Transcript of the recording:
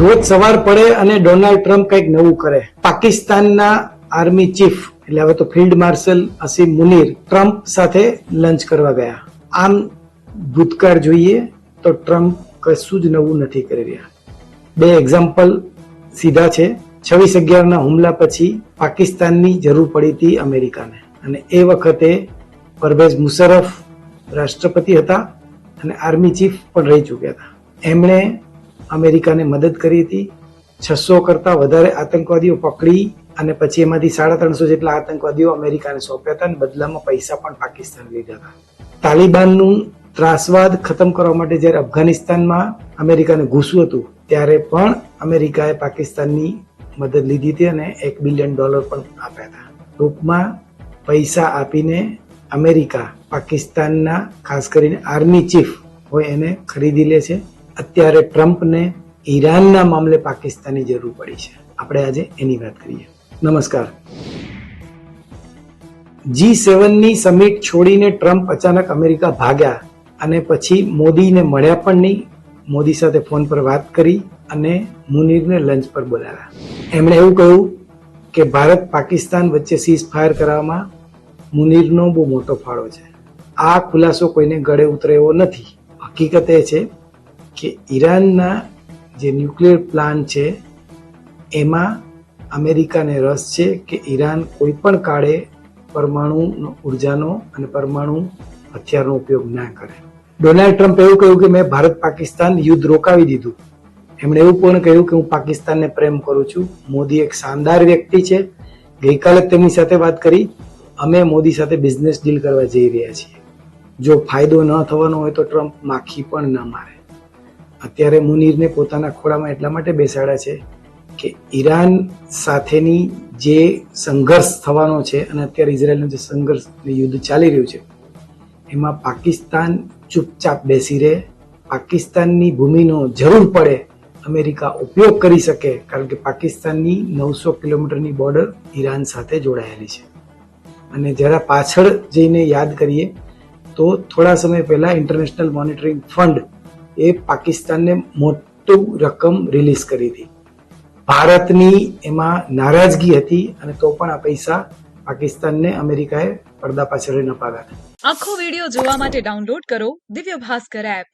રોજ સવાર પડે અને ડોનાલ્ડ ટ્રમ્પ કંઈક નવું કરે. પાકિસ્તાનના આર્મી ચીફ, એટલે હવે તો ફિલ્ડ માર્શલ અસીમ મુનીર, ટ્રમ્પ સાથે લંચ કરવા ગયા. આમ ભૂતકાળ જોઈએ તો ટ્રમ્પ કશું જ નવું નથી કરી રહ્યા. બે એક્ઝામ્પલ સીધા છે. છવ્વીસ અગિયારના હુમલા પછી પાકિસ્તાનની જરૂર પડી હતી અમેરિકાને. અને એ વખતે પરવેઝ મુશરફ રાષ્ટ્રપતિ હતા અને આર્મી ચીફ પણ રહી ચૂક્યા હતા. એમણે અમેરિકાને મદદ કરી હતી. છસો કરતા વધારે આતંકવાદીઓ પકડી અને પછી એમાંથી સાડા ત્રણસો જેટલા આતંકવાદીઓ અમેરિકાને સોંપ્યા હતા અને બદલામાં પૈસા પણ પાકિસ્તાન લીધા હતા. તાલિબાનનું ત્રાસવાદ ખતમ કરવા માટે જ્યારે અફઘાનિસ્તાનમાં અમેરિકાને ઘૂસવું હતું, ત્યારે પણ અમેરિકાએ પાકિસ્તાનની મદદ લીધી હતી અને એક બિલિયન ડોલર પણ આપ્યા હતા. ટૂંકમાં પૈસા આપીને અમેરિકા પાકિસ્તાનના, ખાસ કરીને આર્મી ચીફ હોય એને ખરીદી લે છે. અત્યારે ટ્રમ્પને ઈરાનના મામલે પાકિસ્તાનની જરૂર પડી છે. આપણે આજે એની વાત કરીએ. નમસ્કાર. જી સેવનની સમિટ છોડીને ટ્રમ્પ અચાનક અમેરિકા ભાગ્યા અને પછી મોદીને મળ્યા પણ નહીં. મોદી સાથે ફોન પર વાત કરી અને મુનીરને લંચ પર બોલાવ્યા. એમણે એવું કહ્યું કે ભારત પાકિસ્તાન વચ્ચે સીઝ ફાયર કરવામાં મુનીરનો બહુ મોટો ફાળો છે. આ ખુલાસો કોઈને ગળે ઉતરે એવો નથી. હકીકત એ છે કે ઈરાનના જે ન્યુક્લિયર પ્લાન છે, એમાં અમેરિકાને રસ છે કે ઈરાન કોઈ પણ કાળે પરમાણુ ઉર્જાનો અને પરમાણુ હથિયારનો ઉપયોગ ના કરે. ડોનાલ્ડ ટ્રમ્પ એવું કહ્યું કે મેં ભારત પાકિસ્તાન યુદ્ધ રોકાવી દીધું. એમણે એવું પણ કહ્યું કે હું પાકિસ્તાનને પ્રેમ કરું છું. મોદી એક શાનદાર વ્યક્તિ છે. ગઈકાલે તેમની સાથે વાત કરી. અમે મોદી સાથે બિઝનેસ ડીલ કરવા જઈ રહ્યા છીએ. જો ફાયદો ન થવાનો હોય તો ટ્રમ્પ માખી પણ ન મારે. અત્યારે મુનીરને પોતાના ખોળામાં એટલા માટે બેસાડ્યા છે કે ઈરાન સાથેની જે સંઘર્ષ થવાનો છે અને અત્યારે ઇઝરાયલનો જે સંઘર્ષ યુદ્ધ ચાલી રહ્યું છે, એમાં પાકિસ્તાન ચૂપચાપ બેસી રહે, પાકિસ્તાનની ભૂમિનો જરૂર પડે, અમેરિકા ઉપયોગ કરી શકે, કારણ કે પાકિસ્તાનની નવસો કિલોમીટરની બોર્ડર ઈરાન સાથે જોડાયેલી છે. અને જરા પાછળ જઈને યાદ કરીએ તો થોડા સમય પહેલા ઇન્ટરનેશનલ મોનિટરિંગ ફંડ એ પાકિસ્તાનને મોટું રકમ રિલીઝ કરી હતી. ભારતની એમાં નારાજગી હતી અને તો પણ આ પૈસા પાકિસ્તાનને અમેરિકાએ પડદા પાછળ નપાવ્યા આખો વીડિયો જોવા માટે ડાઉનલોડ કરો દિવ્ય ભાસ્કર એપ